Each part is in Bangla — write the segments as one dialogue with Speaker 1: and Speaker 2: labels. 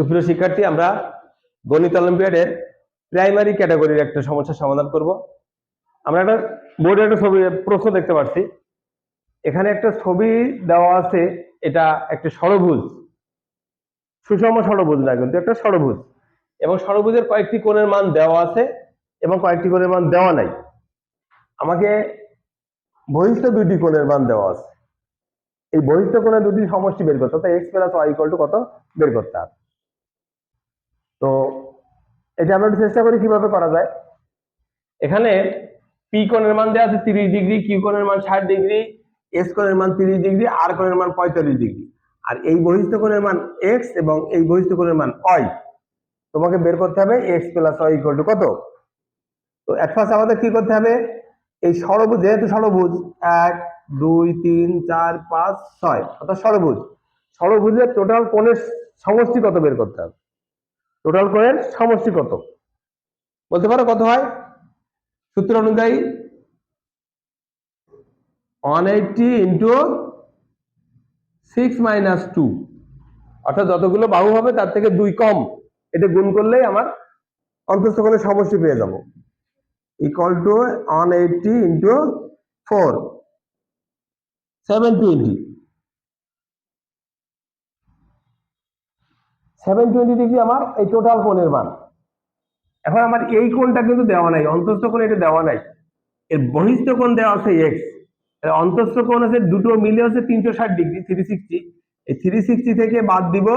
Speaker 1: সুপ্রিয় শিক্ষার্থী, আমরা গণিত অলিম্পিয়াডের প্রাইমারি ক্যাটাগরির একটা সমস্যার সমাধান করব। আমরা একটা বোর্ডে একটা ছবি, প্রশ্ন দেখতে পাচ্ছি এখানে একটা ছবি দেওয়া আছে, এটা একটা ষড়ভুজ। সুষম ষড়ভুজ না কিন্তু, একটা ষড়ভুজ। এবং ষড়ভুজের কয়েকটি কোণের মান দেওয়া আছে এবং কয়েকটি কোণের মান দেওয়া নাই। আমাকে বহিষ্ঠ দুইটি কোণের মান দেওয়া আছে। এই বহিষ্ঠ কোণের দুটি সমষ্টি বের করতে অর্থাৎ এক্স প্লাস ওয়াই কত? বের করতে হবে। তো এটা আমরা চেষ্টা করি কীভাবে করা যায়। এখানে পি কোণের মান দেওয়া আছে তিরিশ ডিগ্রি কিউ কোণের মান ষাট ডিগ্রি এস কোণের মান তিরিশ ডিগ্রি আর কোণের মান পঁয়তাল্লিশ ডিগ্রি। আর এই বহিষ্ঠ কোণের মান এক্স এবং এই বহিষ্ঠ কোণের মান ওয়াই তোমাকে বের করতে হবে X plus Y equal to কত? তো এক ফার্স্ট আমাদের কি করতে হবে? এই ষড়ভুজ যেহেতু ষড়ভুজ এক, দুই, তিন, চার, পাঁচ, ছয়, অর্থাৎ ষড়ভুজ ষড়ভুজের টোটাল কোণের সমষ্টি কত বের করতে হবে? টোটাল কোণের সমষ্টি কত? বলতে পারো কত হয়? সূত্র অনুযায়ী one eighty into six minus two অর্থাৎ যতগুলো বাহু হবে, তার থেকে দুই কম। এটা গুণ করলেই আমার অন্তস্থ কোণের সমষ্টি পেয়ে যাব। Equal to one eighty into four seven twenty seven twenty degree আমার, এই টোটাল কোণের মান। এখন আমার এই কোণটা কিন্তু দেওয়া নাই, অন্তস্থ কোণ এটা দেওয়া নাই। এর বহিস্থ কোণ দেওয়া আছে এক্স অন্তস্থ কোণ আছে দুটো মিলে হচ্ছে তিনশো ষাট ডিগ্রি থ্রি সিক্সটি এই থ্রি সিক্সটি থেকে বাদ দিব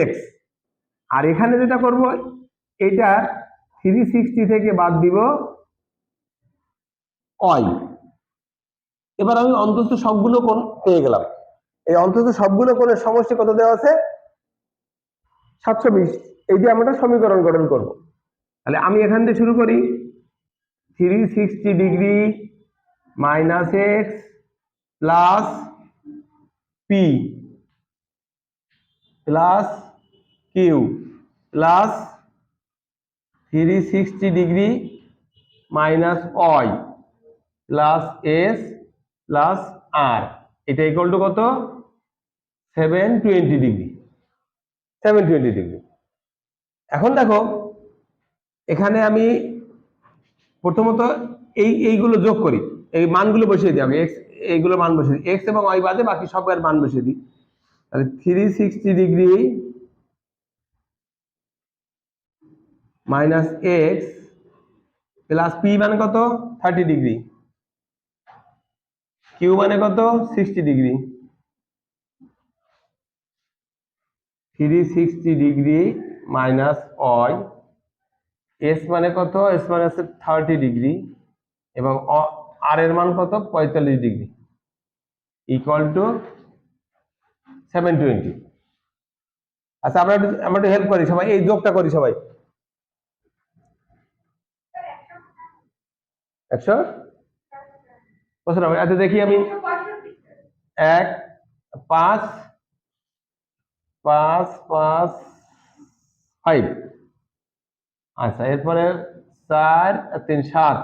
Speaker 1: এক্স আর এখানে যেটা করব, এটা থ্রি সিক্সটি থেকে বাদ দিব অয় এবার আমি অন্তস্থ সবগুলো কোণ পেয়ে গেলাম। এই অন্তস্থ সবগুলো কোণের সমষ্টি কত দেওয়া আছে? সাতশো বিশ। এই দিয়ে আমরা সমীকরণ গঠন করব। তাহলে আমি এখান থেকে শুরু করি। Three sixty degree minus X plus P plus Q plus three sixty degree minus Y plus S plus R এটা ইকুয়াল টু কত? Seven twenty degree seven twenty degree এখন দেখো, এখানে আমি প্রথমত এই, এইগুলো যোগ করি। এই মানগুলো বসিয়ে দিই আমি এক্স এইগুলো মান বসিয়ে দিই। এক্স এবং ওয়াই বাদে বাকি সব এর মান বসিয়ে দিই। তাহলে three sixty degree minus X plus P মানে কত? থার্টি ডিগ্রি কিউ মানে কত? Sixty degree three sixty degree minus Y S মানে কত? এস মানে হচ্ছে থার্টি ডিগ্রি এবং আর এর মান কত? পঁয়তাল্লিশ degree equal to seven twenty আচ্ছা আমরা আমরা একটু হেল্প করি সবাই, এই যোগটা করি সবাই। একশো? বছর আচ্ছা দেখি আমি। এক, পাঁচ পাঁচ পাঁচ ফাইভ আচ্ছা এরপরে চার, তিন, সাত।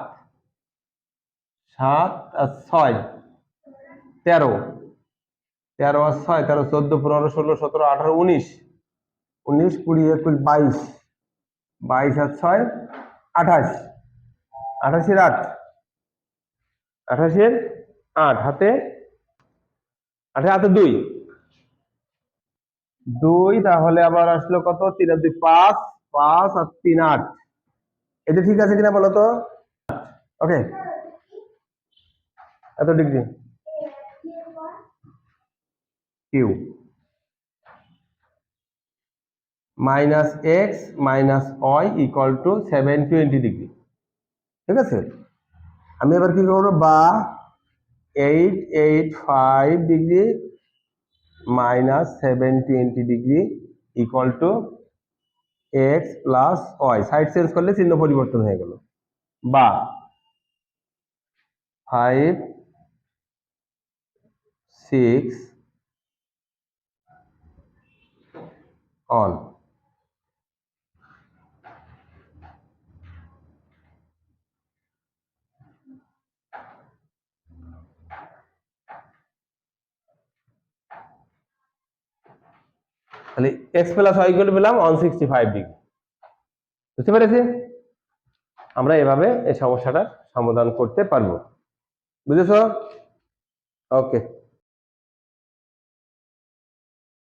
Speaker 1: সাত আর ছয়, তেরো। তেরো আর ছয়, তেরো, চোদ্দ, পনেরো, ষোলো, সতেরো, আঠারো, উনিশ। উনিশ, কুড়ি, একুশ, বাইশ। বাইশ আর ছয়, আঠাশ। আঠাশের আট। আঠাশের আট, হাতে? আঠাশ, হাতে দুই। দুই, তাহলে আবার আসলো কত? তিন আর দুই, পাঁচ পাঁচ আর তিন আট। এটা ঠিক আছে কিনা বলো তো? ওকে এত degree? Q minus X minus Y equal to seven twenty degree ঠিক আছে? আমি এবার কি করব? বা eight eight five degree minus seven twenty degree equal to X plus Y side change করলে চিহ্ন পরিবর্তন হয়ে গেল। বা ফাইভ সিক্স অন তাহলে এক্স প্লাস ওয়াই ইকুয়াল পেলাম ওয়ান সিক্সটি ফাইভ ডিগ্রি বুঝতে পেরেছি? আমরা এভাবে এই সমস্যাটার সমাধান করতে পারব। বুঝেছ? ওকে